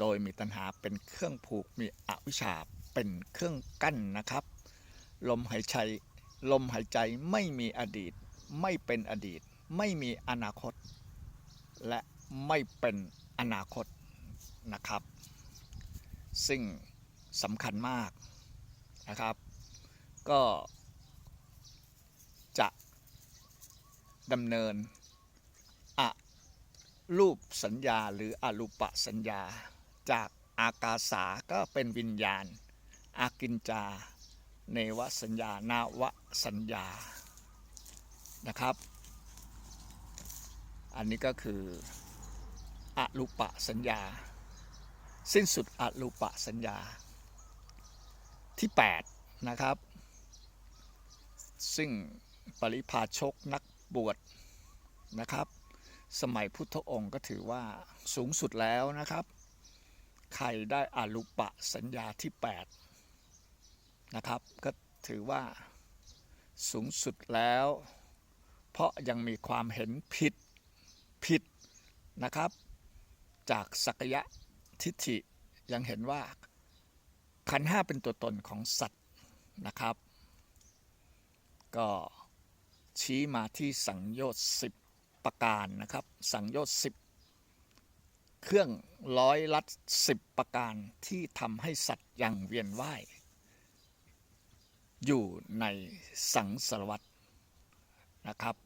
โดยมีตัณหาเป็นเครื่องผูกมีอวิชชาเป็นเครื่องกั้นนะครับ ลมหายใจลมหายใจไม่มีอดีต ไม่เป็นอดีต ไม่มีอนาคต และไม่เป็นอนาคตนะครับ ซึ่งสำคัญมากนะครับ ก็จะดำเนินอะรูปสัญญาหรืออรูปสัญญา จากอากาสาก็เป็นวิญญาณ อากินจา เนวสัญญา นาวสัญญา นะครับ อันนี้ก็คืออรูปะสัญญา สิ้นสุดอรูปะสัญญา ที่ 8 นะครับ ซึ่งปริพาชกนักบวชนะครับ สมัยพุทธองค์ก็ถือว่าสูงสุดแล้วนะครับ ใครได้อารูปะสัญญาที่ 8 นะครับ ก็ถือว่าสูงสุดแล้ว เพราะยังมีความเห็นผิดผิดนะครับ จากสักยะทิฏฐิยังเห็นว่าขันห้าเป็นตัวตนของสัตว์นะครับ ก็ชี้มาที่สังโยชน์สิบประการนะครับ สังโยชน์สิบ เครื่องร้อยลัดสิบประการที่ทำให้สัตว์ยังเวียนว่าย อยู่ในสังสารวัตรนะครับ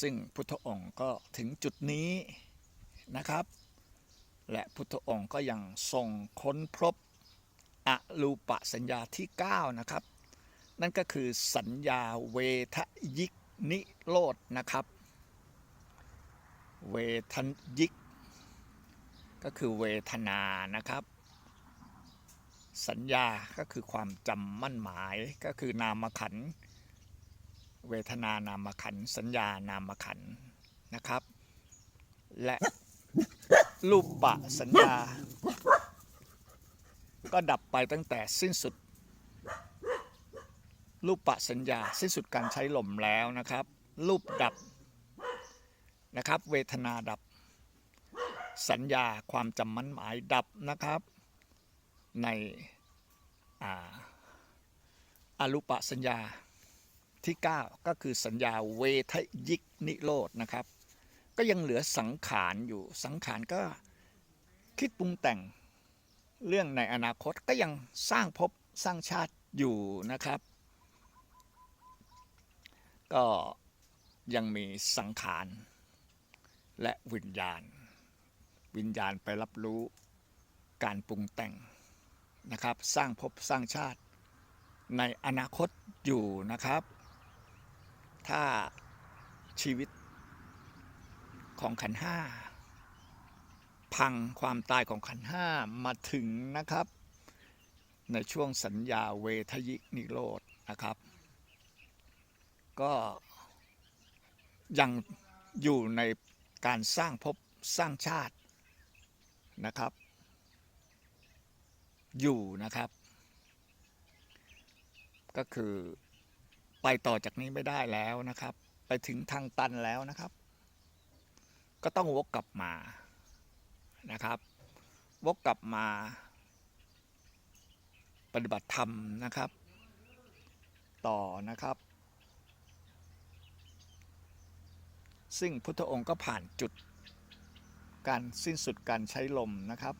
ซึ่งพุทธองค์ก็ถึงจุดนี้นะครับ และพุทธองค์ก็ยังทรงค้นพบอรูปสัญญาที่ 9 นะครับ นั่นก็คือสัญญาเวทยิกนิโรธนะครับ เวทยิก ก็คือเวทนานะครับ สัญญาก็คือความจำมั่นหมายก็คือนามขัน เวทนานามขัน สัญญานามขันนะครับ และรูปปะสัญญา ก็ดับไปตั้งแต่สิ้นสุด รูปปะสัญญาสิ้นสุดการใช้ลมแล้วนะครับ รูปดับนะครับ เวทนาดับ สัญญาความจำมั่นหมายดับนะครับ ในอารูปะสัญญาที่ 9 ก็คือสัญญาเวทยิกนิโรธนะครับ ก็ยังเหลือสังขารอยู่สังขารก็คิดปรุงแต่งเรื่องในอนาคตก็ยังสร้างภพสร้างชาติอยู่นะครับ ก็ยังมีสังขารและวิญญาณ วิญญาณไปรับรู้การปรุงแต่งนะครับ สร้างภพสร้างชาติในอนาคตอยู่นะครับ ถ้าชีวิตของขันห้าพังความตายของขันห้ามาถึงนะครับ ในช่วงสัญญาเวทยิกนิโรธนะครับ ก็ยังอยู่ในการสร้างภพสร้างชาติ นะครับ อยู่นะครับ ก็คือไปต่อจากนี้ไม่ได้แล้วนะครับ ไปถึงทางตันแล้วนะครับ ก็ต้องวกกลับมานะครับ วกกลับมา ปฏิบัติธรรมนะครับ ต่อนะครับซึ่งพุทธองค์ก็ผ่านจุด การสิ้นสุดการใช้ลมนะครับ